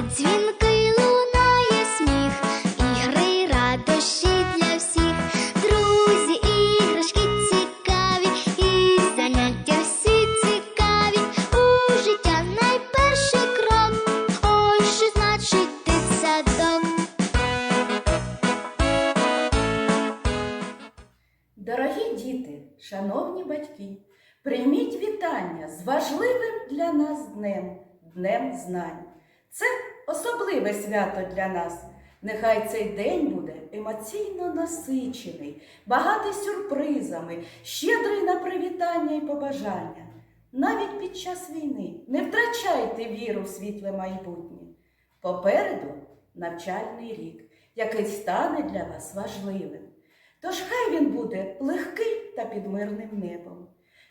Дзвінкий лунає сміх, ігри радощі для всіх, друзі, іграшки цікаві, і заняття всі цікаві. У життя найперший крок, ой, що. Дорогі діти, шановні батьки, прийміть вітання з важливим для нас днем, днем знань. Це особливе свято для нас. Нехай цей день буде емоційно насичений, багатий сюрпризами, щедрий на привітання і побажання. Навіть під час війни не втрачайте віру в світле майбутнє. Попереду навчальний рік, який стане для вас важливим. Тож хай він буде легкий та під мирним небом.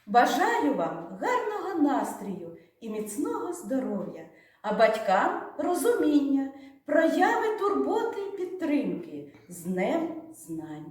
Бажаю вам гарного настрію і міцного здоров'я, а батькам розуміння, прояви турботи і підтримки з Днем знань.